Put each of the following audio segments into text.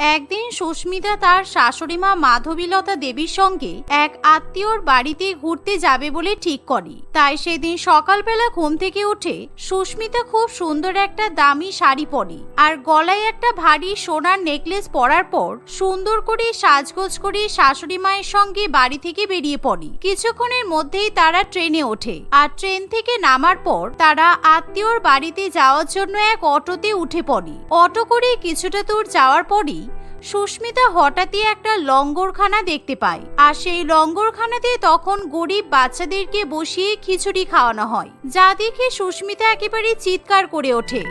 একদিন সুস্মিতা তার শাশুড়িমা মাধবীলতা দেবীর সঙ্গে এক আত্মীয়র বাড়িতে ঘুরতে যাবে বলে ঠিক করে। তাই সেদিন সকালবেলা ঘুম থেকে উঠে সুস্মিতা খুব সুন্দর একটা দামি শাড়ি পরে আর গলায় একটা ভারী সোনার নেকলেস পরার পর সুন্দর করে সাজগোজ করে শাশুড়ি মায়ের সঙ্গে বাড়ি থেকে বেরিয়ে পড়ে। কিছুক্ষণের মধ্যেই তারা ট্রেনে ওঠে আর ট্রেন থেকে নামার পর তারা আত্মীয়র বাড়িতে যাওয়ার জন্য এক অটোতে উঠে পড়ে। অটো করে কিছুটা দূর যাওয়ার পরই সুস্মিতা হঠাৎই একটা লঙ্গরখানা দেখতে পায়। আর সেই লঙ্গরখানাতে তখন গরিব বাচ্চাদেরকে বসিয়ে খিচুড়ি খাওয়ানো হয়, যা দেখে সুস্মিতা একেবারে চিৎকার করে ওঠে।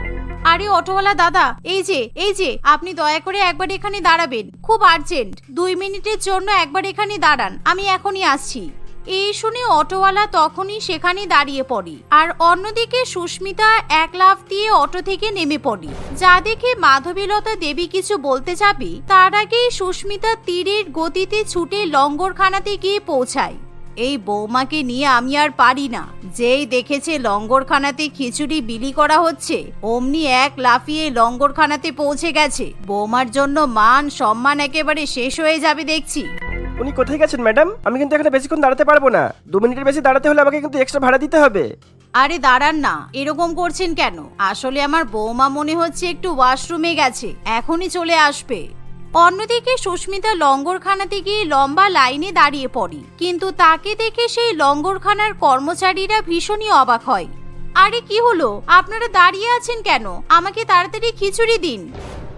আরে অটোওয়ালা দাদা, এই যে এই যে, আপনি দয়া করে একবার এখানে দাঁড়াবেন। খুব আর্জেন্ট। দুই মিনিটের জন্য একবার এখানে দাঁড়ান। আমি এখনই আসছি। এই শুনে অটোওয়ালা তখনই সেখানে দাঁড়িয়ে পড়ে। আর অন্যদিকে সুস্মিতা এক লাফ দিয়ে অটো থেকে নেমে পড়ে। যা দেখে মাধবীলতা দেবী কিছু বলতে যাবে, তার আগেই সুস্মিতা তীরের গতিতে ছুটে লঙ্গরখানাতে গিয়ে পৌঁছায়। এই বৌমাকে নিয়ে আমি আর পারি না। যেই দেখেছে লঙ্গরখানাতে খিচুড়ি বিলি করা হচ্ছে, অমনি এক লাফিয়ে লঙ্গরখানাতে পৌঁছে গেছে। বৌমার জন্য মান সম্মান একেবারে শেষ হয়ে যাবে দেখছি। উনি কোথায় গেছেন, ম্যাডাম? আমি কিন্তু এখানে বেশিক্ষণ দাঁড়াতে পারব না। দু মিনিটের বেশি দাঁড়াতে হলে আমাকে কিন্তু এক্সট্রা ভাড়া দিতে হবে। আরে দাঁড়ান না, এরকম করছেন কেন? আসলে আমার বৌমা মনে হচ্ছে একটু ওয়াশরুমে গেছে, এখনই চলে আসবে। অন্যদিকে সুস্মিতা লঙ্গরখানাতে গিয়ে লম্বা লাইনে দাঁড়িয়ে পড়ে, কিন্তু তাকে দেখে সেই লঙ্গরখানার কর্মচারীরা ভীষণই অবাক হয়। আরে কি হলো? আপনারা দাঁড়িয়ে আছেন কেন? আমাকে তাড়াতাড়ি খিচুড়ি দিন।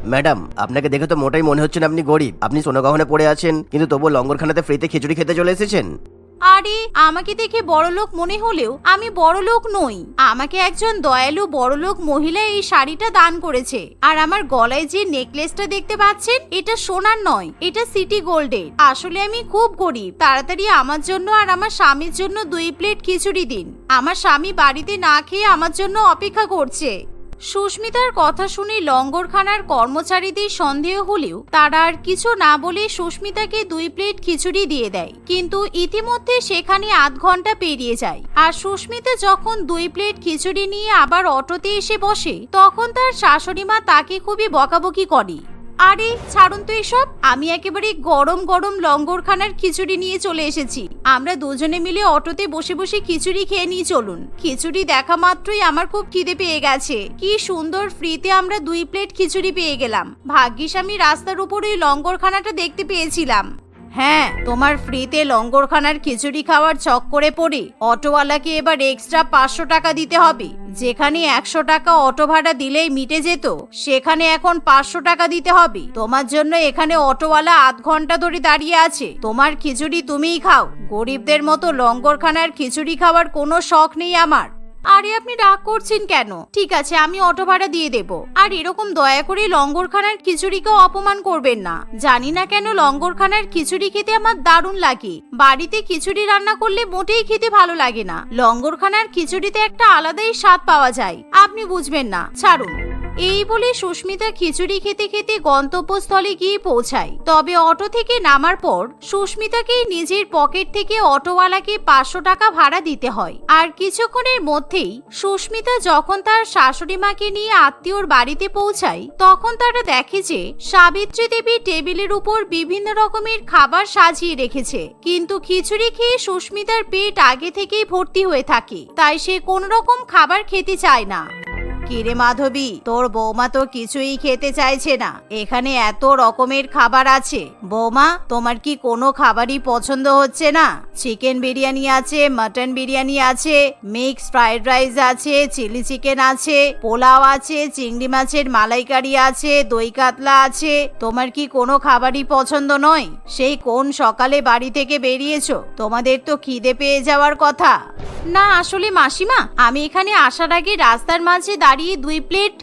ম্যাডাম, আপনাকে দেখে তো মোটাই মনে হচ্ছে না আপনি গরিব। আপনি সোনাগহনে পড়ে আছেন, কিন্তু তবুও লঙ্গরখানাতে ফ্রিতে খিচুড়ি খেতে চলে এসেছেন। আরে, আমাকে দেখে বড়লোক মনে হলেও আমি বড়লোক নই। আমাকে একজন দয়ালু বড়লোক মহিলা এই শাড়িটা দান করেছে। আর আমার গলায় যে নেকলেসটা দেখতে পাচ্ছেন, এটা সোনার নয়, এটা সিটি গোল্ডের। আসলে আমি খুব গরিব। তাড়াতাড়ি আমার জন্য আর আমার স্বামীর জন্য দুই প্লেট খিচুড়ি দিন। আমার স্বামী বাড়িতে না খেয়ে আমার জন্য অপেক্ষা করছে। সুস্মিতার কথা শুনে লঙ্গরখানার কর্মচারীদের সন্দেহ হলেও তারা আর কিছু না বলে সুস্মিতাকে দুই প্লেট খিচুড়ি দিয়ে দেয়। কিন্তু ইতিমধ্যে সেখানে আধ ঘণ্টা পেরিয়ে যায় আর সুস্মিতা যখন দুই প্লেট খিচুড়ি নিয়ে আবার অটোতে এসে বসে, তখন তার শাশুড়িমা তাকে খুবই বকাবকি করে। আরে, ছাড়ুন তো এসব। আমি একেবারে গরম গরম লঙ্গরখানার খিচুড়ি নিয়ে চলে এসেছি। আমরা দুজনে মিলে অটোতে বসে বসে খিচুড়ি খেয়ে নিয়ে চলুন। খিচুড়ি দেখা মাত্রই আমার খুব খিদে পেয়ে গেছে। কি সুন্দর ফ্রিতে আমরা দুই প্লেট খিচুড়ি পেয়ে গেলাম। ভাগ্যিস আমি রাস্তার উপর ওই লঙ্গরখানাটা দেখতে পেয়েছিলাম। হ্যাঁ তোমার ফ্রিতে লঙ্গরখানার খিচুড়ি খাওয়ার চক করে পড়ে। অটোওয়ালাকে এবার এক্সট্রা পাঁচশো টাকা দিতে হবে। যেখানে একশো টাকা অটো ভাড়া দিলেই মিটে যেত, সেখানে এখন পাঁচশো টাকা দিতে হবে। তোমার জন্য এখানে অটোওয়ালা আধ ঘণ্টা ধরে দাঁড়িয়ে আছে। তোমার খিচুড়ি তুমিই খাও। গরিবদের মতো লঙ্গরখানার খিচুড়ি খাওয়ার কোনো শখ নেই আমার। আরে আপনি রাগ করছেন কেন? ঠিক আছে, আমি অটো ভাড়া দিয়ে দেব। আর এরকম দয়া করে লঙ্গরখানার খিচুড়িকেও অপমান করবেন না। জানি না কেন লঙ্গরখানার খিচুড়ি খেতে আমার দারুণ লাগে। বাড়িতে খিচুড়ি রান্না করলে মোটেই খেতে ভালো লাগে না। লঙ্গরখানার খিচুড়িতে একটা আলাদাই স্বাদ পাওয়া যায়। আপনি বুঝবেন না। ছাড়ুন। এই বলে সুস্মিতা খিচুড়ি খেতে খেতে গন্তব্যস্থলে গিয়ে পৌঁছায়। তবে অটো থেকে নামার পর সুস্মিতাকে নিজের পকেট থেকে অটোওয়ালাকে পাঁচশো টাকা ভাড়া দিতে হয়। আর কিছুক্ষণের মধ্যেই সুস্মিতা যখন তার শাশুড়ি মাকে নিয়ে আত্মীয়র বাড়িতে পৌঁছায়, তখন তারা দেখে যে সাবিত্রী দেবী টেবিলের উপর বিভিন্ন রকমের খাবার সাজিয়ে রেখেছে। কিন্তু খিচুড়ি খেয়ে সুস্মিতার পেট আগে থেকেই ভর্তি হয়ে থাকে, তাই সে কোনো রকম খাবার খেতে চায় না। কিরে মাধবী? তোর বৌমা তো কিছুই খেতে চাইছে না। এখানে এত রকমের খাবার আছে। বৌমা, তোমার কি কোনো খাবারই পছন্দ হচ্ছে না? চিকেন বিরিয়ানি আছে, মটন বিরিয়ানি আছে, মিক্স ফ্রাইড রাইস আছে, চিলি চিকেন আছে, পোলাও আছে, চিংড়ি মাছের মালাইকারি আছে, দই কাতলা আছে। তোমার কি কোনো খাবারই পছন্দ নয়? সেই কোন সকালে বাড়ি থেকে বেরিয়েছো? তোমাদের তো খিদে পেয়ে যাওয়ার কথা। না, আসলে মাসিমা, আমি এখানে আসার আগে রাস্তার মাঝে দাঁড়িয়ে দুই প্লেট।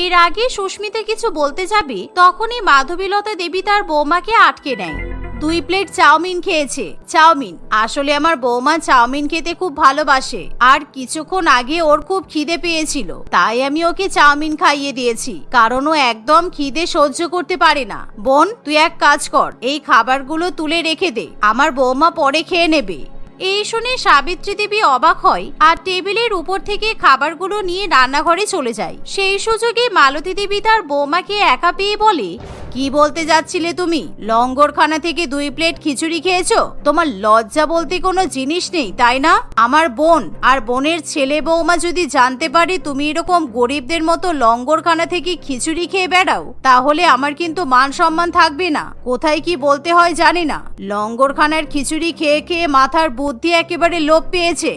এর আগে সুস্মিতা কিছু বলতে যাবে, তখনই মাধবীলতা দেবী তার বৌমাকে আটকে নেয়। দুই প্লেট চাউমিন খেয়েছে। চাউমিন, আসলে আমার বৌমা চাউমিন খেতে খুব ভালোবাসে, আর কিছুক্ষণ আগে ওর খুব খিদে পেয়েছিল, তাই আমি ওকে চাউমিন খাইয়ে দিয়েছি, কারণ ও একদম খিদে সহ্য করতে পারে না। বোন, তুই এক কাজ কর, এই খাবারগুলো তুলে রেখে দে, আমার বৌমা পরে খেয়ে নেবে। এই শুনে সাবিত্রী দেবী অবাক হয় আর টেবিলের উপর থেকে খাবারগুলো নিয়ে রান্নাঘরে চলে যায়। সেই সুযোগে মালতী দেবী তার বৌমাকে একা পেয়ে বলে কি বলতে যাচ্ছিলে তুমি? লঙ্গরখানা থেকে দুই প্লেট খিচুড়ি খেয়েছো? তোমার লজ্জা বলতে কোনো জিনিস নেই, তাই না? আমার বোন আর বোনের ছেলে বৌমা যদি জানতে পারে তুমি এরকম গরিবদের মতো লঙ্গরখানা থেকে খিচুড়ি খেয়ে বেড়াও, তাহলে আমার কিন্তু মান সম্মান থাকবে না। কোথায় কি বলতে হয় জানি না। লঙ্গরখানার খিচুড়ি খেয়ে খেয়ে মাথার বুদ্ধি একেবারে লোপ পেয়েছে।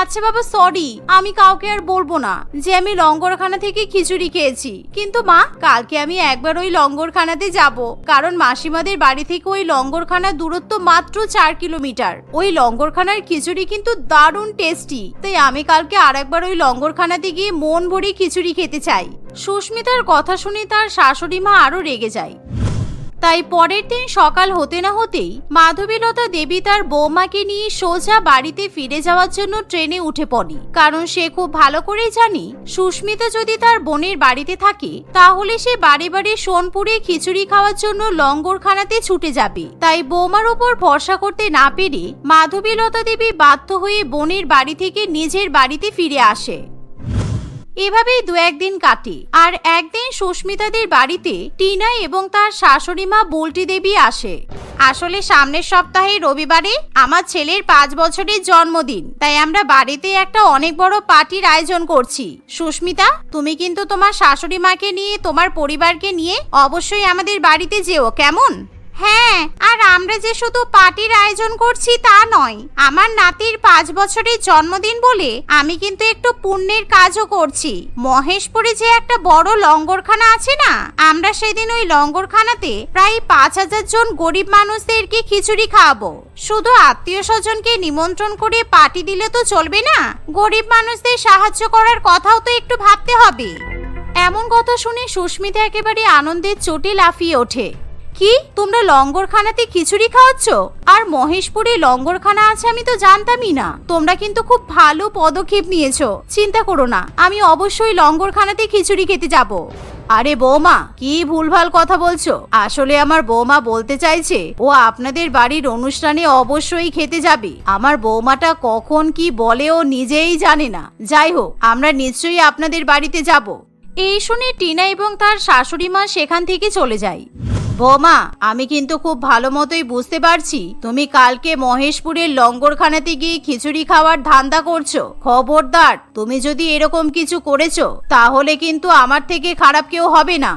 আচ্ছা বাবা সরি আমি কাউকে আর বলব না যে আমি লঙ্গরখানা থেকে খিচুড়ি খেয়েছি। কিন্তু মা, কালকে আমি একবার ওই লঙ্গরখানাতে যাব, কারণ মাসিমাদের বাড়ি থেকে ওই লঙ্গরখানার দূরত্ব মাত্র চার কিলোমিটার। ওই লঙ্গরখানার খিচুড়ি কিন্তু দারুণ টেস্টি তাই আমি কালকে আর একবার ওই লঙ্গরখানাতে গিয়ে মন ভরে খিচুড়ি খেতে চাই। সুস্মিতার কথা শুনে তার শাশুড়ি মা আরও রেগে যায়। তাই পরের দিন সকাল হতে না হতেই মাধবীলতা দেবী তার বৌমাকে নিয়ে সোজা বাড়িতে ফিরে যাওয়ার জন্য ট্রেনে উঠে পড়ে। কারণ সে খুব ভালো করেই জানি, সুস্মিতা যদি তার বোনের বাড়িতে থাকে, তাহলে সে বাড়ি বাড়ি সোনপুরে খিচুড়ি খাওয়ার জন্য লঙ্গরখানাতে ছুটে যাবে। তাই বৌমার ওপর ভরসা করতে না পেরে মাধবীলতা দেবী বাধ্য হয়ে বোনের বাড়ি থেকে নিজের বাড়িতে ফিরে আসে। এভাবেই দু একদিন কাটে। আর একদিন সুস্মিতাদের বাড়িতে টিনা এবং তার শাশুড়ি মা বল্টি দেবী আসে। আসলে সামনের সপ্তাহে রবিবারে আমার ছেলের পাঁচ বছরের জন্মদিন, তাই আমরা বাড়িতে একটা অনেক বড় পার্টির আয়োজন করছি। সুস্মিতা, তুমি কিন্তু তোমার শাশুড়ি মাকে নিয়ে, তোমার পরিবারকে নিয়ে অবশ্যই আমাদের বাড়িতে যেও, কেমন? হ্যাঁ আর আমরা যে শুধু পার্টির আয়োজন করছি তা নয়। আমার নাতির পাঁচ বছরের জন্মদিন বলে আমি কিন্তু একটু পুণ্যের কাজও করছি। মহেশপুরে যে একটা বড় লঙ্গরখানা আছে না, আমরা সেদিন ওই লঙ্গরখানাতে প্রায় পাঁচ হাজার জন গরিব মানুষদেরকে খিচুড়ি খাওয়াবো। শুধু আত্মীয় স্বজনকে নিমন্ত্রণ করে পার্টি দিলে তো চলবে না? গরিব মানুষদের সাহায্য করার কথাও তো একটু ভাবতে হবে। এমন কথা শুনে সুস্মিতা একেবারে আনন্দের চোটে লাফিয়ে ওঠে। কি? তোমরা লঙ্গরখানাতে খিচুড়ি খাওয়াচ্ছ? আর মহেশপুরে লঙ্গরখানা আছে আমি তো জানতামই না। তোমরা কিন্তু খুব ভালো পদক্ষেপ নিয়েছো। চিন্তা করো না, আমি অবশ্যই লঙ্গরখানাতে খিচুড়ি খেতে যাব। আরে বৌমা, কি ভুলভাল কথা বলছো? আসলে আমার বৌমা বলতে চাইছে, ও আপনাদের বাড়ির অনুষ্ঠানে অবশ্যই খেতে যাবে। আমার বৌমাটা কখন কি বলে ও নিজেই জানে না। যাই হোক, আমরা নিশ্চয়ই আপনাদের বাড়িতে যাব। এই শুনে টিনা এবং তার শাশুড়ি মা সেখান থেকে চলে যায়। বৌমা, আমি কিন্তু খুব ভালো মতোই বুঝতে পারছি, তুমি কালকে মহেশপুরের লঙ্গরখানাতে গিয়ে খিচুড়ি খাওয়ার ধান্দা করছ। খবরদার, তুমি যদি এরকম কিছু করেছ, তাহলে কিন্তু আমার থেকে খারাপ কেউ হবে না।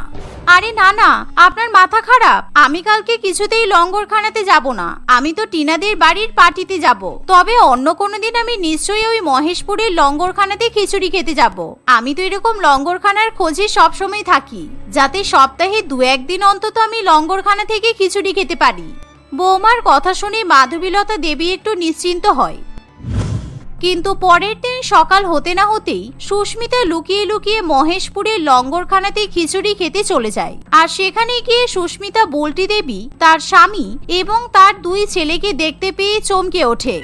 আরে না না, আপনার মাথা খারাপ। আমি কালকে কিছুতেই লঙ্গরখানাতে যাব না। আমি তো টিনাদের বাড়ির পার্টিতে যাব। তবে অন্য কোনো দিন আমি নিশ্চয়ই ওই মহেশপুরের লঙ্গরখানাতে খিচুড়ি খেতে যাব। আমি তো এরকম লঙ্গরখানার খোঁজে সবসময় থাকি, যাতে সপ্তাহে দু একদিন অন্তত আমি লঙ্গরখানা থেকে খিচুড়ি খেতে পারি। বৌমার কথা শুনে মাধবীলতা দেবী একটু নিশ্চিন্ত হয়। কিন্তু পরের দিন সকাল হতে না হতেই সুস্মিতা লুকিয়ে লুকিয়ে মহেশপুরের লঙ্গরখানাতে খিচুড়ি খেতে চলে যায়। আর সেখানে গিয়ে সুস্মিতা বল্টি দেবী, তার স্বামী এবং তার দুই ছেলেকে দেখতে পেয়ে চমকে ওঠে।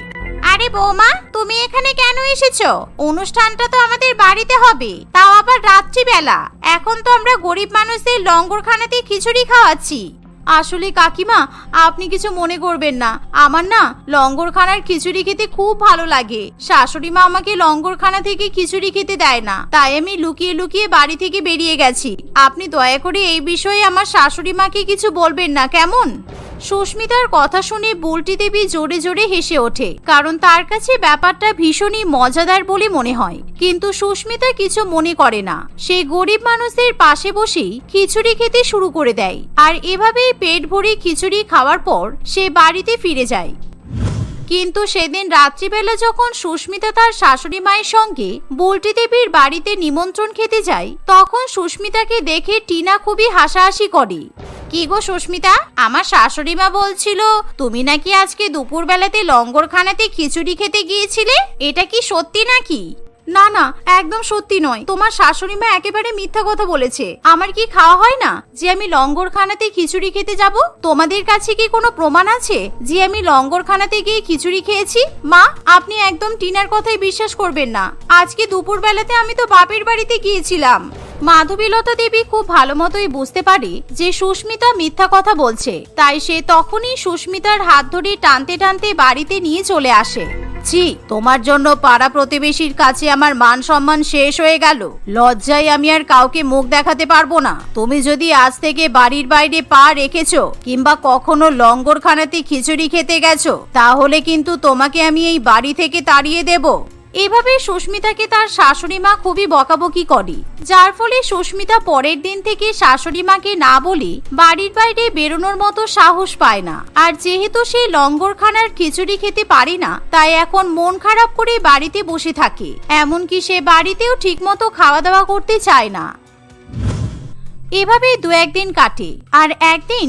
আরে বৌমা, তুমি এখানে কেন এসেছ? অনুষ্ঠানটা তো আমাদের বাড়িতে হবে। তাও আবার রাত্রিবেলা। এখন তো আমরা গরিব মানুষদের লঙ্গরখানাতে খিচুড়ি খাওয়াচ্ছি। আসলে কাকিমা, আপনি কিছু মনে করবেন না। আমার না লঙ্গরখানার খিচুড়ি খেতে খুব ভালো লাগে। শাশুড়ি মা আমাকে লঙ্গরখানা থেকে খিচুড়ি খেতে দেয় না। তাই আমি লুকিয়ে লুকিয়ে বাড়ি থেকে বেরিয়ে গেছি। আপনি দয়া করে এই বিষয়ে আমার শাশুড়ি মাকে কিছু বলবেন না, কেমন? সুস্মিতার কথা শুনে বুলটি দেবী জোরে জোরে হেসে ওঠে, কারণ তার কাছে ব্যাপারটা ভীষণই মজাদার বলে মনে হয়। কিন্তু সুস্মিতা কিছু মনে করে না। সে গরিব মানুষদের পাশে বসেই খিচুড়ি খেতে শুরু করে দেয়, আর এভাবেই পেট ভরে খিচুড়ি খাওয়ার পর সে বাড়িতে ফিরে যায়। কিন্তু সেদিন রাত্রিবেলা যখন সুস্মিতা তার শাশুড়ি মায়ের সঙ্গে বুলটি দেবীর বাড়িতে নিমন্ত্রণ খেতে যায়, তখন সুস্মিতাকে দেখে টিনা খুবই হাসাহাসি করে। কি গো সুস্মিতা, আমার শাশুড়ি মা বলছিল, তুমি নাকি আজকে দুপুরবেলাতে লঙ্গরখানাতে খিচুড়ি খেতে গিয়েছিলে? এটা কি সত্যি নাকি? না না, একদম সত্যি নয়। তোমার শাশুড়ি মা একেবারে মিথ্যা কথা বলেছে। আমার কি খাওয়া হয় না? যে আমি লঙ্গরখানাতে খিচুড়ি খেতে যাব? তোমাদের কাছে কি কোনো প্রমাণ আছে? যে আমি লঙ্গরখানাতে গিয়ে খিচুড়ি খেয়েছি? মা, আপনি একদম টিনার কথাই বিশ্বাস করবেন না। আজকে দুপুরবেলাতে আমি তো বাপের বাড়িতে গিয়েছিলাম। মাধবীলতা দেবী খুব ভালো মতোই বুঝতে পারে যে সুস্মিতা মিথ্যা কথা বলছে। তাই সে তখনই সুস্মিতার হাত ধরে টানতে টানতে বাড়িতে নিয়ে চলে আসে। ছি, তোমার জন্য পাড়া প্রতিবেশীর কাছে আমার মান সম্মান শেষ হয়ে গেল। লজ্জায় আমি আর কাউকে মুখ দেখাতে পারব না। তুমি যদি আজ থেকে বাড়ির বাইরে পা রেখেছো কিংবা কখনো লঙ্গরখানাতে খিচুড়ি খেতে গেছো, তাহলে কিন্তু তোমাকে আমি এই বাড়ি থেকে তাড়িয়ে দেব। এভাবে সুস্মিতাকে তার শাশুড়ি মা খুবই বকাবকি করে। যার ফলে সুস্মিতা পরের দিন থেকে শাশুড়ি মাকে না বলে বাড়ির বাইরে বেরোনোর মতো সাহস পায় না। আর যেহেতু সে লঙ্গরখানার খিচুড়ি খেতে পারে না, তাই এখন মন খারাপ করে বাড়িতে বসে থাকে। এমনকি সে বাড়িতেও ঠিকমতো খাওয়া দাওয়া করতে চায় না। এভাবে দু একদিন কাটে। আর একদিন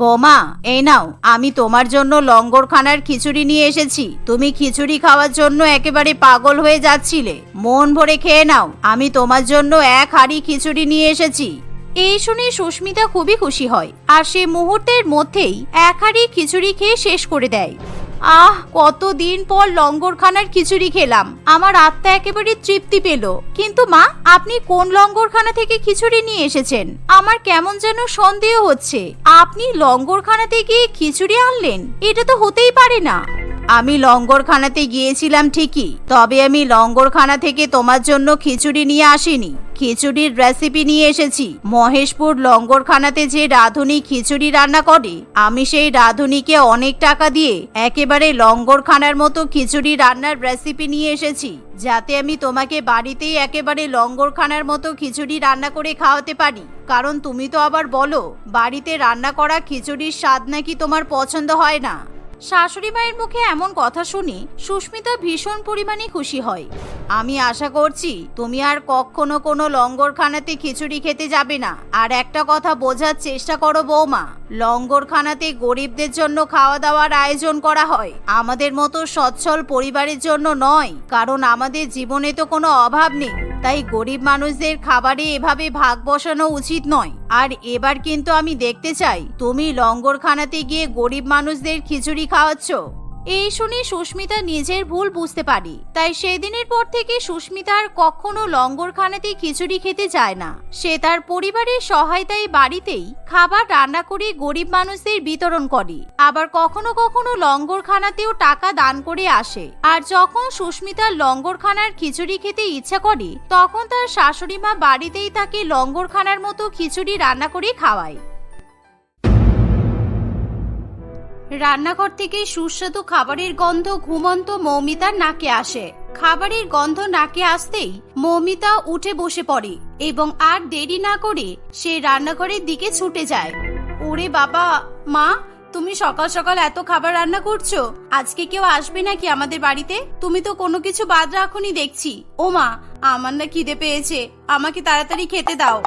বোমা, এই নাও, আমি তোমার জন্য লঙ্গরখানার খিচুড়ি নিয়ে এসেছি। তুমি খিচুড়ি খাওয়ার জন্য একেবারে পাগল হয়ে যাচ্ছিলে। মন ভরে খেয়ে নাও, আমি তোমার জন্য এক হাড়ি খিচুড়ি নিয়ে এসেছি। এই শুনে সুস্মিতা খুবই খুশি হয়, আর সে মুহূর্তের মধ্যেই এক হাড়ি খিচুড়ি খেয়ে শেষ করে দেয়। আহ, কতদিন পর লঙ্গরখানার খিচুড়ি খেলাম। আমার আত্মা একেবারে তৃপ্তি পেল। কিন্তু মা, আপনি কোন লঙ্গরখানা থেকে খিচুড়ি নিয়ে এসেছেন? আমার কেমন যেন সন্দেহ হচ্ছে। আপনি লঙ্গরখানা থেকে খিচুড়ি আনলেন? এটা তো হতেই পারে না। আমি লঙ্গরখানাতে গিয়েছিলাম ঠিকই, তবে আমি লঙ্গরখানা থেকে তোমার জন্য খিচুড়ি নিয়ে আসিনি। খিচুড়ির রেসিপি নিয়ে এসেছি। মহেশপুর লঙ্গরখানাতে যে রাঁধুনি খিচুড়ি রান্না করে, আমি সেই রাঁধুনিকে অনেক টাকা দিয়ে একেবারে লঙ্গরখানার মতো খিচুড়ি রান্নার রেসিপি নিয়ে এসেছি, যাতে আমি তোমাকে বাড়িতেই একেবারে লঙ্গরখানার মতো খিচুড়ি রান্না করে খাওয়াতে পারি। কারণ তুমি তো আবার বলো, বাড়িতে রান্না করা খিচুড়ির স্বাদ নাকি তোমার পছন্দ হয় না। শাশুড়ি মায়ের মুখে এমন কথা শুনে সুস্মিতা ভীষণ পরিমাণে খুশি হয়। আমি আশা করছি তুমি আর কখনো কোনো লঙ্গরখানাতে খিচুড়ি খেতে যাবে না। আর একটা কথা বোঝার চেষ্টা করো বৌমা। লঙ্গরখানাতে গরিবদের জন্য খাওয়া দাওয়ার আয়োজন করা হয়। আমাদের মতো সচ্ছল পরিবারের জন্য নয়, কারণ আমাদের জীবনে তো কোনো অভাব নেই। তাই গরিব মানুষদের খাবারে এভাবে ভাগ বসানো উচিত নয়। আর এবার কিন্তু আমি দেখতে চাই, তুমি লঙ্গরখানাতে গিয়ে গরিব মানুষদের খিচুড়ি খাওয়াচ্ছ? এই শুনে সুস্মিতা নিজের ভুল বুঝতে পারি। তাই সেদিনের পর থেকে সুস্মিতা আর কখনো লঙ্গরখানাতে খিচুড়ি খেতে যায় না। সে তার পরিবারের সহায়তায় বাড়িতেই খাবার রান্না করে গরিব মানুষদের বিতরণ করে। আবার কখনো কখনো লঙ্গরখানাতেও টাকা দান করে আসে। আর যখন সুস্মিতার লঙ্গরখানার খিচুড়ি খেতে ইচ্ছা করে, তখন তার শাশুড়ি মা বাড়িতেই তাকে লঙ্গরখানার মতো খিচুড়ি রান্না করে খাওয়ায়। রান্নাঘর থেকে সুস্বাদু খাবারের গন্ধ ঘুমন্ত মৌমিতার নাকে আসে। খাবারের গন্ধ নাকে আসতেই মৌমিতা উঠে বসে পড়ে এবং আর দেরি না করে সে রান্নাঘরের দিকে ছুটে যায়। ওরে বাবা! মা, তুমি সকাল সকাল এত খাবার রান্না করছ? আজকে কেউ আসবে নাকি আমাদের বাড়িতে? তুমি তো কোনো কিছু বাদ রাখুনি দেখছি। ও মা আমার না খিদে পেয়েছে। আমাকে তাড়াতাড়ি খেতে দাও।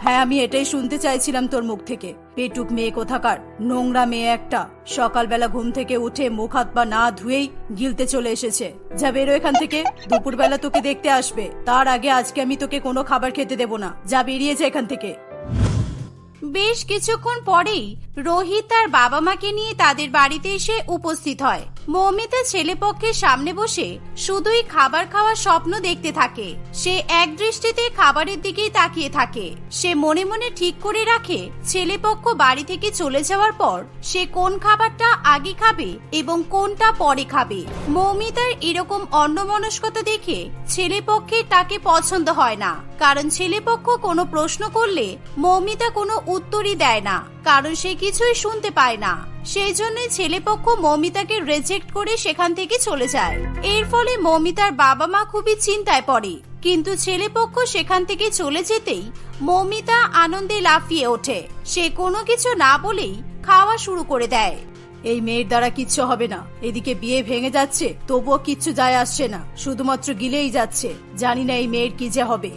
হ্যাঁ আমি এটাই শুনতে চাইছিলাম তোর মুখ থেকে। পেটুক মেয়ে কোথাকার? নোংরা মেয়ে একটা। সকালবেলা ঘুম থেকে উঠে মুখ হাত পা না ধুয়েই গিলতে চলে এসেছে। যা বেরো এখান থেকে। দুপুরবেলা তোকে দেখতে আসবে। তার আগে আজকে আমি তোকে কোনো খাবার খেতে দেব না। যা বেরিয়ে এখান থেকে। বেশ কিছুক্ষণ পরেই রোহিত তার বাবা মাকে নিয়ে তাদের বাড়িতে এসে উপস্থিত হয়। মৌমিতা ছেলেপক্ষের সামনে বসে শুধুই খাবার খাওয়ার স্বপ্ন দেখতে থাকে। সে এক দৃষ্টিতে খাবারের দিকেই তাকিয়ে থাকে। সে মনে মনে ঠিক করে রাখে, ছেলেপক্ষ বাড়ি থেকে চলে যাওয়ার পর সে কোন খাবারটা আগে খাবে এবং কোনটা পরে খাবে। মৌমিতার এরকম অন্যমনস্কতা দেখে ছেলেপক্ষের তাকে পছন্দ হয় না। কারণ ছেলেপক্ষ কোনো প্রশ্ন করলে মৌমিতা কোনো উত্তরই দেয় না, কারণ সে কিছুই শুনতে পায় না। সেই জন্য ছেলেপক্ষ মৌমিতাকে রেজেক্ট করে সেখান থেকে চলে যায়। এর ফলে মৌমিতার বাবা মা খুবই চিন্তায় পড়ে, কিন্তু ছেলেপক্ষ সেখান থেকে চলে যেতেই মৌমিতা আনন্দে লাফিয়ে ওঠে। সে কোনো কিছু না বলেই খাওয়া শুরু করে দেয়। এই মেয়ের দ্বারা কিচ্ছু হবে না, এদিকে বিয়ে ভেঙে যাচ্ছে, তবুও কিচ্ছু যায় আসছে না, শুধুমাত্র গিলেই যাচ্ছে, জানি না এই মেয়ের কি যে হবে।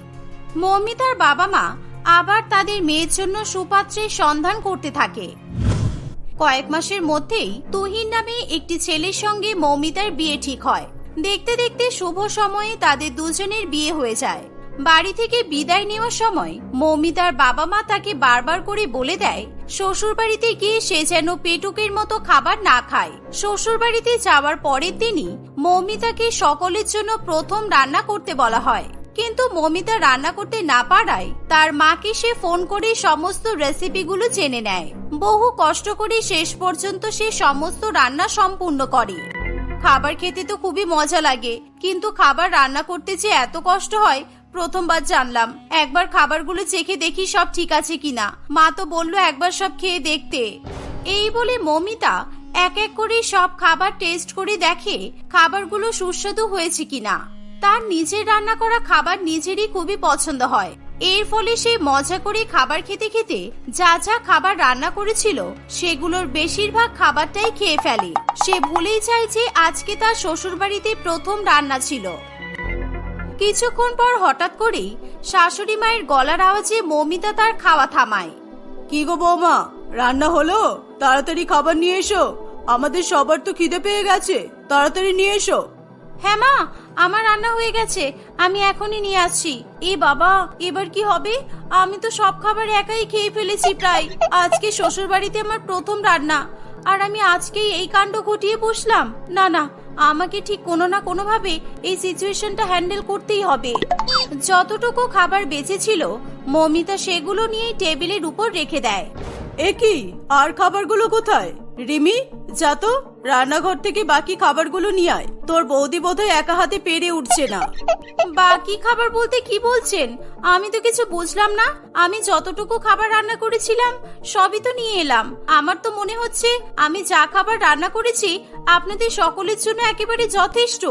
মৌমিতার বাবা মা আবার তাদের মেয়ের জন্য সুপাত্রের সন্ধান করতে থাকে। কয়েক মাসের মধ্যেই তুহিন নামে একটি ছেলের সঙ্গে মৌমিতার বিয়ে ঠিক হয়। দেখতে দেখতে শুভ সময়ে তাদের দুজনের বিয়ে হয়ে যায়। বাড়ি থেকে বিদায় নেওয়ার সময় মৌমিতার বাবা মা তাকে বারবার করে বলে দেয় শ্বশুর বাড়িতে গিয়ে সে যেন পেটুকের মতো খাবার না খায়। শ্বশুর বাড়িতে যাওয়ার পরের দিনই মৌমিতাকে সকলের জন্য প্রথম রান্না করতে বলা হয়। কিন্তু মমিতা রান্না করতে না পারায় তার মাকে সে ফোন করে সমস্ত রেসিপিগুলো জেনে নেয়। বহু কষ্ট করে শেষ পর্যন্ত সে সমস্ত রান্না সম্পূর্ণ করে। খাবার খেতে তো খুবই মজা লাগে, কিন্তু খাবার রান্না করতে যে এত কষ্ট হয়, প্রথমবার জানলাম। একবার খাবারগুলো চেখে দেখি সব ঠিক আছে কিনা। মা তো বলল, একবার সব খেয়ে দেখতে। এই বলে মমিতা এক এক করে সব খাবার টেস্ট করে দেখে খাবারগুলো সুস্বাদু হয়েছে কিনা। তার নিজের রান্না করা খাবার নিজেরই খুবই পছন্দ হয়। এর ফলে সে মজা করে খাবার খেতে খেতে যা যা খাবার রান্না করেছিল সেগুলোর বেশিরভাগ খাবারটাই খেয়ে ফেলে। সে ভুলেই যায় যে আজকে তার শ্বশুরবাড়িতে প্রথম রান্না ছিল। কিছুক্ষণ পর হঠাৎ করেই শাশুড়ি মায়ের গলার আওয়াজে মমিতা তার খাওয়া থামায়। কি গো বৌমা রান্না হলো? তাড়াতাড়ি খাবার নিয়ে এসো। আমাদের সবার তো খিদে পেয়ে গেছে। তাড়াতাড়ি নিয়ে এসো। হ্যাঁ মা আমার রান্না হয়ে গেছে, আমি এখনই নিয়ে আসছি। এ বাবা, এবার কি হবে? আমি তো সব খাবার একাই খেয়ে ফেলেছি প্রায়। আজকে শ্বশুর বাড়িতে আমার প্রথম রান্না। আর আমি আজকেই এই কাণ্ড ঘটিয়ে বসলাম। না না, আমাকে ঠিক কোনো না কোনো ভাবে এই সিচুয়েশনটা হ্যান্ডেল করতেই হবে। যতটুকু খাবার বেঁচে ছিল, মমিতা সেগুলো নিয়ে টেবিলের উপর রেখে দেয়। এ কি? আর খাবারগুলো কোথায়? রিমি যা তো রান্নাঘর থেকে বাকি খাবারগুলো নিয়ে আয়। তোর বৌদি বোধহয় একা হাতে পেরে উঠছে না। বাকি খাবার বলতে কি বলছেন? আমি তো কিছু বুঝলাম না। আমি যতটুকু খাবার রান্না করেছিলাম সবই তো নিয়ে এলাম। আমার তো মনে হচ্ছে আমি যা খাবার রান্না করেছি আপনাদের সকলের জন্য একেবারে যথেষ্ট।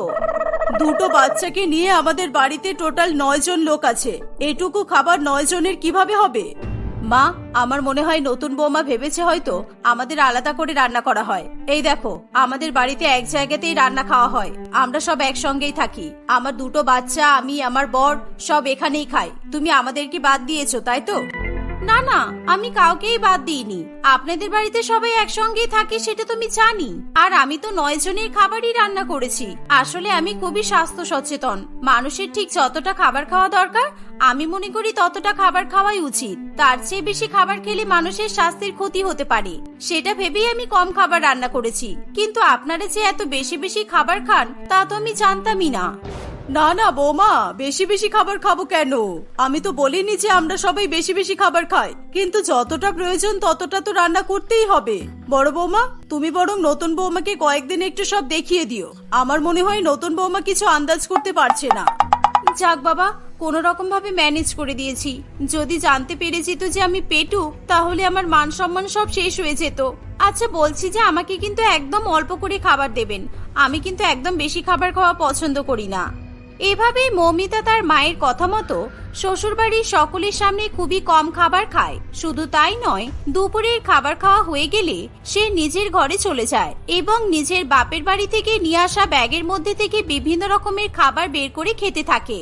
দুটো বাচ্চাকে নিয়ে আমাদের বাড়িতে টোটাল নয় জন লোক আছে। এটুকু খাবার নয় জনের কীভাবে হবে? মা, আমার মনে হয় নতুন বৌমা ভেবেছে হয়তো আমাদের আলাদা করে রান্না করা হয়। এই দেখো, আমাদের বাড়িতে এক জায়গাতেই রান্না খাওয়া হয়। আমরা সব একসঙ্গেই থাকি। আমার দুটো বাচ্চা, আমি, আমার বর, সব এখানেই খাই। তুমি আমাদেরকে বাদ দিয়েছ, তাই তো? না না, আমি কাউকেই বাদ দিইনি। আপনাদের বাড়িতে সবাই একসঙ্গেই থাকে, সেটা তো আমি জানি। আর আমি তো নয় জনের খাবারই রান্না করেছি। আসলে আমি খুবই স্বাস্থ্য সচেতন। মানুষের ঠিক যতটা খাবার খাওয়া দরকার, আমি মনে করি ততটা খাবার খাওয়াই উচিত। তার চেয়ে বেশি খাবার খেলে মানুষের স্বাস্থ্যের ক্ষতি হতে পারে। সেটা ভেবেই আমি কম খাবার রান্না করেছি। কিন্তু আপনারা যে এত বেশি বেশি খাবার খান, তা তো আমি জানতামই না। না না, বৌমা, বেশি বেশি খাবার খাব কেন? আমি তো বলিনি যে আমরা সবাই বেশি বেশি খাবার খাই। কিন্তু যতটা প্রয়োজন ততটা তো রান্না করতেই হবে। বড় বৌমা, তুমি বরং নতুন বৌমাকে কয়েকদিন একটু সব দেখিয়ে দিও। আমার মনে হয় নতুন বৌমা কিছু আন্দাজ করতে পারছে না। যাক বাবা, কোনো রকম ভাবে ম্যানেজ করে দিয়েছি। যদি জানতে পেরে যেত যে আমি পেটু, তাহলে আমার মান সম্মান সব শেষ হয়ে যেত। আচ্ছা বলছি যে আমাকে কিন্তু একদম অল্প করে খাবার দেবেন। আমি কিন্তু একদম বেশি খাবার খাওয়া পছন্দ করি না। এভাবেই মৌমিতা তার মায়ের কথা মতো শ্বশুরবাড়ির সকলের সামনে খুবই কম খাবার খায়। শুধু তাই নয়, দুপুরের খাবার খাওয়া হয়ে গেলে সে নিজের ঘরে চলে যায় এবং নিজের বাপের বাড়ি থেকে নিয়ে আসা ব্যাগের মধ্যে থেকে বিভিন্ন রকমের খাবার বের করে খেতে থাকে।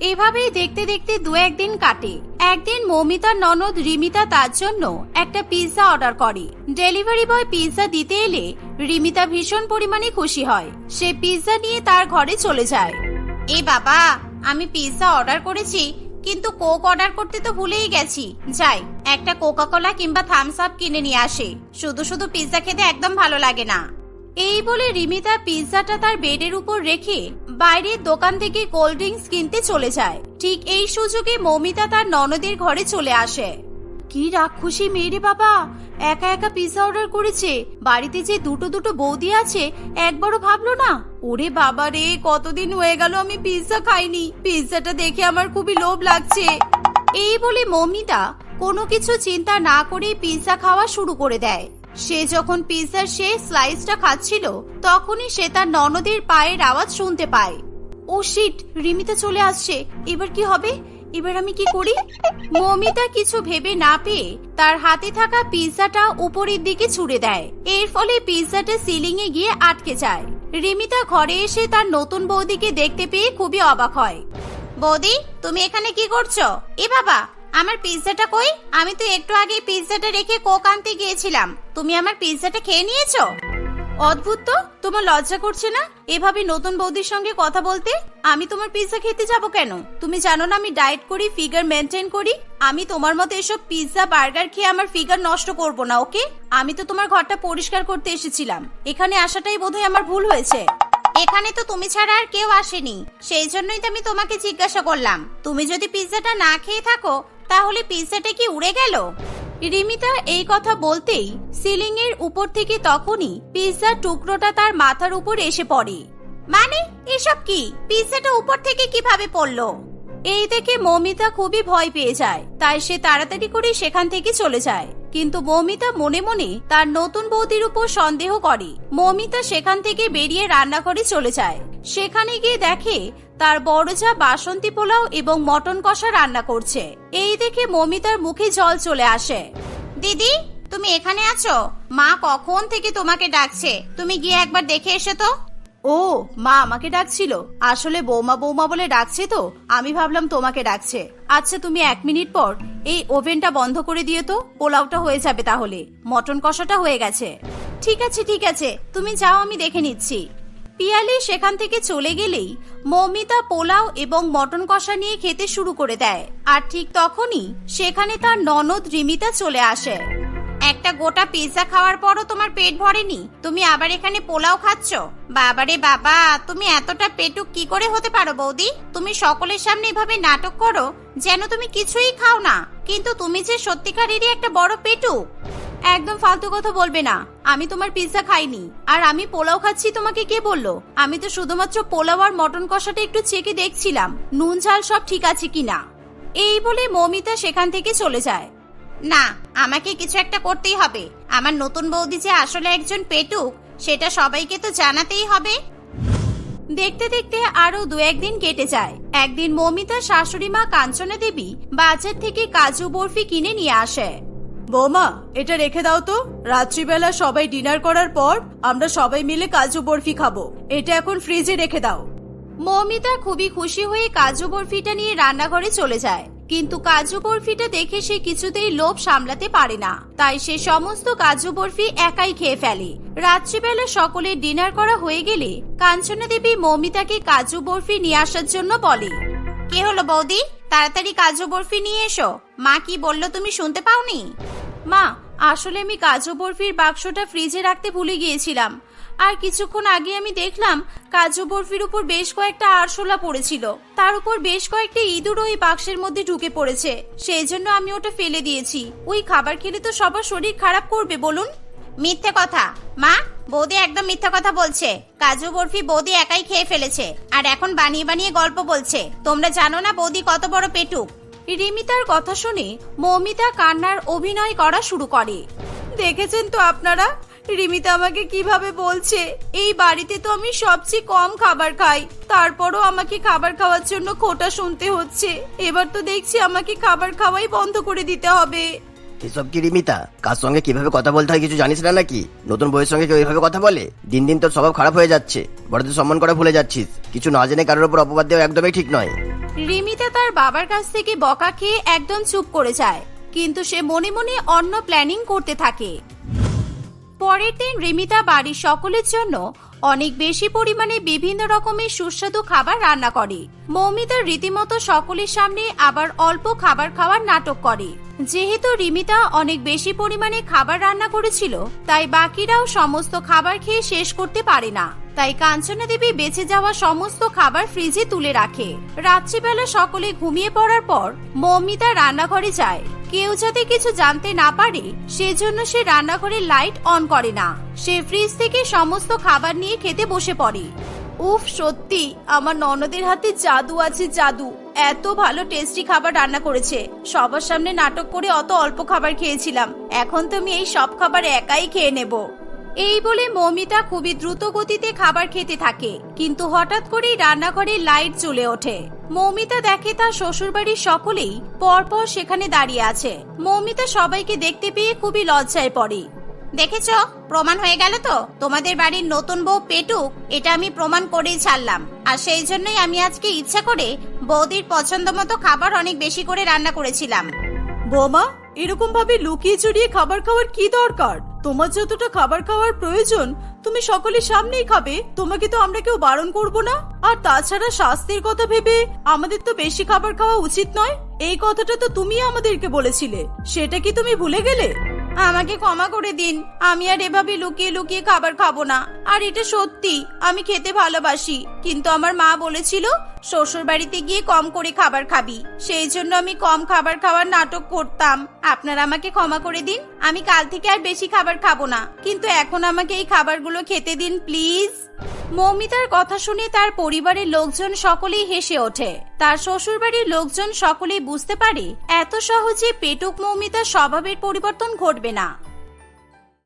এভাবেই দেখতে দেখতে দু একদিন কাটে। একদিন মৌমিতার ননদ, রিমিতা তার জন্য একটা পিৎজা অর্ডার করে। ডেলিভারি বয় পিৎজা দিতে এলে রিমিতা ভীষণ পরিমাণে খুশি হয়। সে পিৎজা নিয়ে তার ঘরে চলে যায়। এ বাবা, আমি পিৎজা অর্ডার করেছি, কিন্তু কোক অর্ডার করতে তো ভুলেই গেছি। যাই, একটা কোকা কোলা কিংবা থামস আপ কিনে নিয়ে আসে। শুধু শুধু পিৎজা খেতে একদম ভালো লাগে না। এই বলে রিমিতা পিৎজাটা তার বেডের উপর রেখে বাইরের দোকান থেকে কোল্ড ড্রিঙ্কস কিনতে চলে যায়। ঠিক এই সুযোগে মৌমিতা তার ননদের ঘরে চলে আসে। কি রাক্ষসী মেয়েরে বাবা! একা একা পিৎজা অর্ডার করেছে। বাড়িতে যে দুটো দুটো বৌদি আছে, একবারও ভাবলো না? ওরে বাবা রে, কতদিন হয়ে গেল আমি পিৎজা খাইনি। পিৎজাটা দেখে আমার খুবই লোভ লাগছে। এই বলে মৌমিতা কোনো কিছু চিন্তা না করে পিৎজা খাওয়া শুরু করে দেয়। সে যখন পিৎজার সে স্লাইসটা খাচ্ছিল, তখনই সে তার ননদের পায়ের আওয়াজ শুনতে পায়। ও শিট রিমিতা চলে আসছে, এবার কি হবে? এবার আমি কি করি? মমিতা কিছু ভেবে না পেয়ে তার হাতে থাকা পিৎজাটা উপরের দিকে ছুড়ে দেয়। এর ফলে পিৎজাটা সিলিং এ গিয়ে আটকে যায়। রিমিতা ঘরে এসে তার নতুন বৌদিকে দেখতে পেয়ে খুবই অবাক হয়। বৌদি, তুমি এখানে কি করছ? এ বাবা আমার পিৎজাটা কই? আমি তো একটু আগে পিৎজাটা রেখে কোক আনতে গিয়েছিলাম। তুমি আমার পিৎজাটা খেয়ে নিয়েছো? অদ্ভুত তো, তোমার লজ্জা করছে না? এভাবে নতুন বৌদির সঙ্গে কথা বলতে আমি তোমার পিৎজা খেতে যাব কেন? তুমি জানো না আমি ডায়েট করি, ফিগার মেনটেন করি? আমি তোমার মতো এসব পিৎজা, বার্গার খেয়ে আমার ফিগার নষ্ট করব না, ওকে? আমি তো তোমার ঘরটা পরিষ্কার করতে এসেছিলাম। এখানে আসাটাই বোধহয় আমার ভুল হয়েছে। এখানে তো তুমি ছাড়া আর কেউ আসেনি। সেই জন্যই তো আমি তোমাকে জিজ্ঞাসা করলাম। তুমি যদি পিৎজাটা না খেয়ে থাকো তাহলে পিৎজাটা কি উড়ে গেল? রিমিতা এই কথা বলতেই সিলিং এর উপর থেকে তখনই পিৎজার টুকরোটা তার মাথার উপর এসে পড়ে। মানে এসব কি? পিৎজাটা উপর থেকে কীভাবে পড়ল? এই দেখে মৌমিতা খুবই ভয় পেয়ে যায়। তাই সে তাড়াতাড়ি করে সেখান থেকে চলে যায়। কিন্তু মৌমিতা মনে মনে তার নতুন বৌদির উপর সন্দেহ করে। মৌমিতা সেখান থেকে বেরিয়ে রান্নাঘরে চলে যায়। সেখানে গিয়ে দেখে তার বড় যা বাসন্তী পোলাও এবং মটন কষা রান্না করছে। এই দেখে মমিতার মুখে জল চলে আসে। দিদি, তুমি এখানে আছো? মা কখন থেকে তোমাকে ডাকছে? তুমি গিয়ে একবার দেখে এসো তো। ও, মা আমাকে ডাকছিল। আসলে বৌমা বৌমা বলে ডাকছে তো। আমি ভাবলাম তোমাকে ডাকছে। আচ্ছা তুমি এক মিনিট পর এই ওভেনটা বন্ধ করে দিও তো। পোলাওটা হয়ে যাবে তাহলে। মটন কষাটা হয়ে গেছে। ঠিক আছে ঠিক আছে। তুমি যাও, আমি দেখে নিচ্ছি। পিয়ালি সেখান থেকে চলে গেলেই মৌমিতা পোলাও এবং মটন কষা নিয়ে খেতে শুরু করে দেয়। আর ঠিক তখনই সেখানে তার ননদ রিমিতা চলে আসে। একটা গোটা পিৎজা খাওয়ার পরও তোমার পেট ভরেনি? তুমি আবার এখানে পোলাও খাচ্ছ? বাবারে বাবা, তুমি এতটা পেটুক কি করে হতে পারো বৌদি? তুমি সকলের সামনে এভাবে নাটক করো, যেন তুমি কিছুই খাও না। কিন্তু তুমি যে সত্যিকারেরই একটা বড় পেটুক। একদম ফালতু কথা বলবে না। আমি তোমার পিৎজা খাইনি। আর আমি পোলাও খাচ্ছি, তোমাকে কে বলল? আমি তো শুধুমাত্র পোলাও আর মটন কষাটা একটু চেকে দেখছিলাম। নুন, ঝাল সব ঠিক আছে কিনা? এই বলে মমিতা সেখান থেকে চলে যায়। না, আমাকে কিছু একটা করতেই হবে। আমার নতুন বৌদি যে আসলে একজন পেটুক, সেটা সবাইকে তো জানাতেই হবে। দেখতে দেখতে আরও দু একদিন কেটে যায়। একদিন মমিতার শাশুড়ি মা কাঞ্চনা দেবী বাজার থেকে কাজু বরফি কিনে নিয়ে আসে। বৌমা, এটা রেখে দাও তো। রাত্রিবেলা সবাই ডিনার করার পর আমরা সবাই মিলে কাজু বরফি খাব। এটা এখন ফ্রিজে রেখে দাও। মৌমিতা খুবই খুশি হয়ে কাজু বরফিটা নিয়ে রান্নাঘরে চলে যায়। কিন্তু কাজু বরফিটা দেখে সে কিছুতেই লোভ সামলাতে পারে না। তাই সে সমস্ত কাজু বরফি একাই খেয়ে ফেলে। রাত্রিবেলা সকলে ডিনার করা হয়ে গেলে কাঞ্চনা দেবী মৌমিতাকে কাজু বরফি নিয়ে আসার জন্য বলে, কে হলো বৌদি? তাড়াতাড়ি কাজু বরফি নিয়ে এসো। মা কি বলল তুমি শুনতে পাওনি? মা, আসলে আমি কাজু বরফির বাক্সটা ফ্রিজে রাখতে ভুলে গিয়েছিলাম। আর কিছুক্ষণ আগে আমি দেখলাম কাজু বরফির উপর বেশ কয়েকটা আরশোলা পড়েছিল। তার উপর বেশ কয়েকটা ইঁদুর ওই বাক্সের মধ্যে ঢুকে পড়েছে। সেই জন্য আমি ওটা ফেলে দিয়েছি। ওই খাবার খেলে তো সবার শরীর খারাপ করবে, বলুন। মিথ্যে কথা। মা, বৌদি একদম মিথ্যে কথা বলছে। কাজু বরফি বৌদি একাই খেয়ে ফেলেছে। আর এখন বানিয়ে বানিয়ে গল্প বলছে। তোমরা জানো না বৌদি কত বড় পেটুক। রিমিতার কথা শুনে মৌমিতা কান্নার অভিনয় করা শুরু করে। দেখেছেন তো আপনারা? রিমিতা আমাকে কীভাবে বলছে, এই বাড়িতে তো আমি সবচেয়ে কম খাবার খাই, তারপরও আমাকে খাবার খাওয়ার জন্য খোটা শুনতে হচ্ছে। এবার তো দেখছি আমাকে খাবার খাওয়াই বন্ধ করে দিতে হবে। এসব কি রিমিতা? কার সঙ্গে কীভাবে কথা বলতে হয় কিছু জানিস না নাকি? নতুন বইয়ের সঙ্গে কেউ এইভাবে কথা বলে? দিন দিন তোর স্বভাব খারাপ হয়ে যাচ্ছে। বড়দের সম্মান করা ভুলে যাচ্ছিস। কিছু না জেনে কারোর উপর অপবাদ দেওয়া একদমই ঠিক নয়। রিমিতা তার বাবার কাছ থেকে বকা খেয়ে একদম চুপ করে যায়। কিন্তু সে মনে মনে অন্য প্ল্যানিং করতে থাকে। পরের দিন রিমিতা বাড়ির সকলের জন্য অনেক বেশি পরিমাণে বিভিন্ন রকমের সুস্বাদু খাবার রান্না করে। মৌমিতা রীতিমতো সকলের সামনে আবার অল্প খাবার খাওয়ার নাটক করে। যেহেতু রিমিতা অনেক বেশি পরিমাণে খাবার রান্না করেছিল, তাই বাকিরাও সমস্ত খাবার খেয়ে শেষ করতে পারে না। তাই কাঞ্চনা দেবী বেঁচে যাওয়া সমস্ত খাবার ফ্রিজে তুলে রাখে। রাত্রিবেলা সকলে ঘুমিয়ে পড়ার পর মৌমিতা রান্নাঘরে যায়। কেউ যাতে কিছু জানতে না পারে, সেজন্য সে রান্নাঘরের লাইট অন করে না। সে ফ্রিজ থেকে সমস্ত খাবার নিয়ে খেতে বসে পড়ে। উফ, সত্যি, আমার ননদের হাতে জাদু আছে জাদু। এত ভালো টেস্টি খাবার রান্না করেছে। সবার সামনে নাটক করে অত অল্প খাবার খেয়েছিলাম। এখন তো আমি এই সব খাবার একাই খেয়ে নেব। এই বলে মৌমিতা খুবই দ্রুত গতিতে খাবার খেতে থাকে। কিন্তু হঠাৎ করেই রান্নাঘরে লাইট জ্বলে ওঠে। মৌমিতা দেখে তার শ্বশুরবাড়ির সকলেই পরপর সেখানে দাঁড়িয়ে আছে। মৌমিতা সবাইকে দেখতে পেয়ে খুবই লজ্জায় পড়ে। দেখেছ? প্রমাণ হয়ে গেল তো? তোমাদের বাড়ির নতুন বউ পেটুক, এটা আমি প্রমাণ করেই ছাড়লাম। আর সেই জন্যই আমি আজকে ইচ্ছা করে বৌদির পছন্দ মতো খাবার অনেক বেশি করে রান্না করেছিলাম। বোমা, এরকম ভাবে লুকিয়ে চুরিয়ে খাবার খাওয়ার কি দরকার? তোমার যতটা খাবার খাওয়ার প্রয়োজন, তুমি সকলের সামনেই খাবে, তোমাকে তো আমরা কেউ বারণ করব না। আর তাছাড়া স্বাস্থ্যের কথা ভেবে আমাদের তো বেশি খাবার খাওয়া উচিত নয়। এই কথাটা তো তুমি আমাদেরকে বলেছিলে, সেটা কি তুমি ভুলে গেলে? আমাকে ক্ষমা করে দিন। আমি আর এভাবে লুকিয়ে লুকিয়ে খাবার খাব না। আর এটা সত্যি, আমি খেতে ভালোবাসি। কিন্তু আমার মা বলেছিল শ্বশুর বাড়িতে গিয়ে কম করে খাবার খাবি। সেই জন্য আমি কম খাবার খাওয়ার নাটক করতাম। আপনারা আমাকে ক্ষমা করে দিন। আমি কাল থেকে আর বেশি খাবার খাব না। কিন্তু এখন আমাকে এই খাবারগুলো খেতে দিন, প্লিজ। মৌমিতার কথা শুনে তার পরিবারের লোকজন সকলেই হেসে ওঠে। তার শ্বশুরবাড়ির লোকজন সকলেই বুঝতে পারে, এত সহজে পেটুক মৌমিতার স্বভাবের পরিবর্তন ঘটবে না।